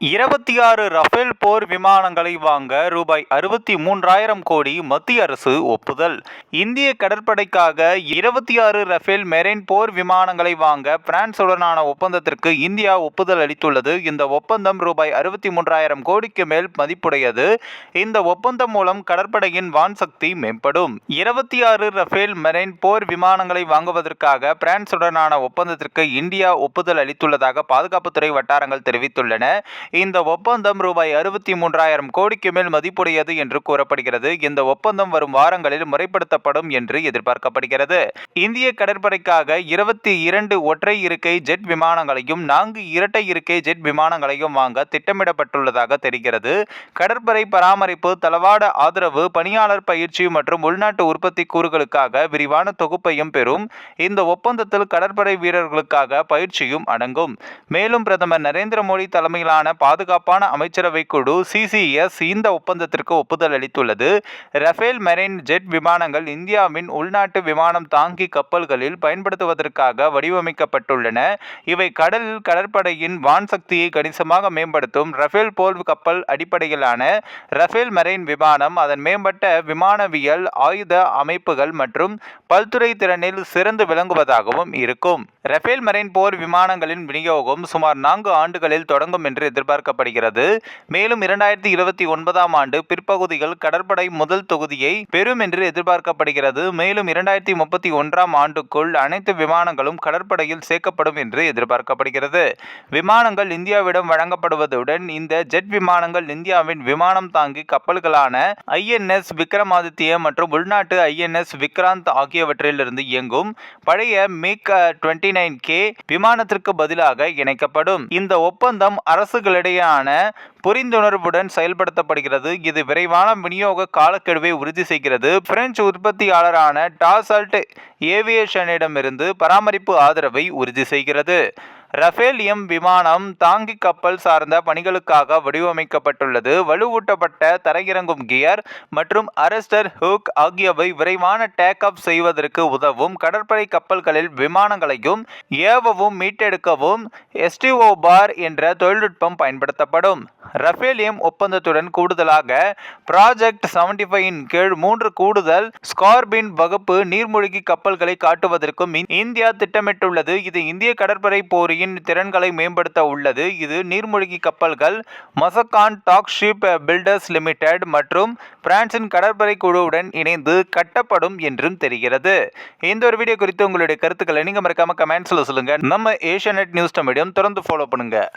இருபத்தி ஆறு ரஃபேல் போர் விமானங்களை வாங்க ரூபாய் அறுபத்தி மூன்றாயிரம் கோடி மத்திய அரசு ஒப்புதல். இந்திய கடற்படைக்காக இருபத்தி ஆறு ரஃபேல் மெரைன் போர் விமானங்களை வாங்க பிரான்சுடனான ஒப்பந்தத்திற்கு இந்தியா ஒப்புதல் அளித்துள்ளது. இந்த ஒப்பந்தம் ரூபாய் அறுபத்தி மூன்றாயிரம் கோடிக்கு மேல் மதிப்புடையது. இந்த ஒப்பந்தம் மூலம் கடற்படையின் வான்சக்தி மேம்படும். இருபத்தி ஆறு ரஃபேல் மெரைன் போர் விமானங்களை வாங்குவதற்காக பிரான்சுடனான ஒப்பந்தத்திற்கு இந்தியா ஒப்புதல் அளித்துள்ளதாக பாதுகாப்புத்துறை வட்டாரங்கள் தெரிவித்துள்ளன. இந்த ஒப்பந்தம் ரூபாய் அறுபத்தி மூன்றாயிரம் கோடிக்கு மேல் மதிப்புடையது என்று கூறப்படுகிறது. இந்த ஒப்பந்தம் வரும் வாரங்களில் முறைப்படுத்தப்படும் என்று எதிர்பார்க்கப்படுகிறது. இந்திய கடற்படைக்காக இருபத்தி இரண்டு ஒற்றை இருக்கை ஜெட் விமானங்களையும் நான்கு இரட்டை இருக்கை ஜெட் விமானங்களையும் வாங்க திட்டமிடப்பட்டுள்ளதாக தெரிகிறது. கடற்படை பராமரிப்பு தளவாட ஆதரவு பணியாளர் பயிற்சி மற்றும் உள்நாட்டு உற்பத்தி கூறுகளுக்காக விரிவான தொகுப்பையும் பெறும். இந்த ஒப்பந்தத்தில் கடற்படை வீரர்களுக்காக பயிற்சியும் அடங்கும். மேலும் பிரதமர் நரேந்திர மோடி தலைமையிலான பாதுகாப்பான அமைச்சரவை குழு சிசிஎஸ் இந்த ஒப்பந்தத்திற்கு ஒப்புதல் அளித்துள்ளது. ரஃபேல் மெரைன் ஜெட் விமானங்கள் இந்தியாவின் உள்நாட்டு விமானம் தாங்கி கப்பல்களில் பயன்படுத்துவதற்காக வடிவமைக்கப்பட்டுள்ளன. இவை கடலில் கடற்படையின் வான் சக்தியை கணிசமாக மேம்படுத்தும் ரஃபேல் போல் கப்பல் அடிப்படையிலான ரஃபேல் மெரைன் விமானம் அதன் மேம்பட்ட விமானவியல் ஆயுத அமைப்புகள் மற்றும் பல்துறை திறனில் சிறந்து விளங்குவதாகவும் இருக்கும். ரஃபேல் மெரைன் போர் விமானங்களின் விநியோகம் சுமார் நான்கு ஆண்டுகளில் தொடங்கும் என்று எதிர்பார்க்கப்படுகிறது. எதிர்பார்க்கப்படுகிறது. மேலும் இரண்டாயிரத்தி இருபத்தி ஒன்பதாம் ஆண்டு பிற்பகுதிகள் கடற்படை முதல் தொகுதியை பெறும் என்று எதிர்பார்க்கப்படுகிறது. மேலும் இரண்டாயிரத்தி முப்பத்தி ஒன்றாம் ஆண்டுக்குள் அனைத்து விமானங்களும் கடற்படையில் சேர்க்கப்படும் என்று எதிர்பார்க்கப்படுகிறது. விமானங்கள் இந்தியாவிடம் வழங்கப்படுவதுடன் இந்த ஜெட் விமானங்கள் இந்தியாவின் விமானம் தாங்கி கப்பல்களான ஐஎன்எஸ் விக்ரமாதித்ய மற்றும் உள்நாட்டு ஐஎன்எஸ் விக்ராந்த் ஆகியவற்றிலிருந்து இயங்கும் பழைய மிக் டுவெண்ட்டி நைன் கே விமானத்திற்கு பதிலாக இணைக்கப்படும். இந்த ஒப்பந்தம் மக்களிடையான புரிந்துணர்வுடன் செயல்படுத்தப்படுகிறது. இது விரைவான விநியோக காலக்கெடுவை உறுதி செய்கிறது. பிரெஞ்சு உற்பத்தியாளரான டாசல்ட் ஏவியேஷனிடமிருந்து பராமரிப்பு ஆதரவை உறுதி செய்கிறது. ரஃபேல் எம் விமானம் தாங்கி கப்பல் சார்ந்த பணிகளுக்காக வடிவமைக்கப்பட்டுள்ளது. வலுவூட்டப்பட்ட தரையிறங்கும் கியர் மற்றும் அரஸ்டர் ஹூக் ஆகியவை விரைவான டேக் ஆஃப் செய்வதற்கு உதவும் கடற்படை கப்பல்களில் விமானங்களையும் ஏவவும் மீட்டெடுக்கவும் எஸ்டிஓ பார் என்ற தொழில்நுட்பம் பயன்படுத்தப்படும். ரஃபேல் எம் ஒப்பந்தத்துடன் கூடுதலாக ப்ராஜெக்ட் செவன்டி ஃபைவின் கீழ் மூன்று கூடுதல் ஸ்கார்பின் வகுப்பு நீர்மூழ்கி கப்பல்களை காட்டுவதற்கும் இந்தியா திட்டமிட்டுள்ளது. இது இந்திய கடற்படை போரின் திறன்களை மேம்படுத்த உள்ளது. இது நீர்மூழ்கி கப்பல்கள் Mazagon dock ship builders limited மற்றும் பிரான்சின் கடற்படை குழுவுடன் இணைந்து கட்டப்படும் என்றும் தெரிகிறது. இந்த ஒரு வீடியோ குறித்து உங்களுடைய கருத்துக்களை நீங்க மறக்காம கமெண்ட்ஸ்ல சொல்லுங்க. நம்ம ஏஷியா நியூஸ் மீடியம் தொடர்ந்து ஃபாலோ பண்ணுங்க.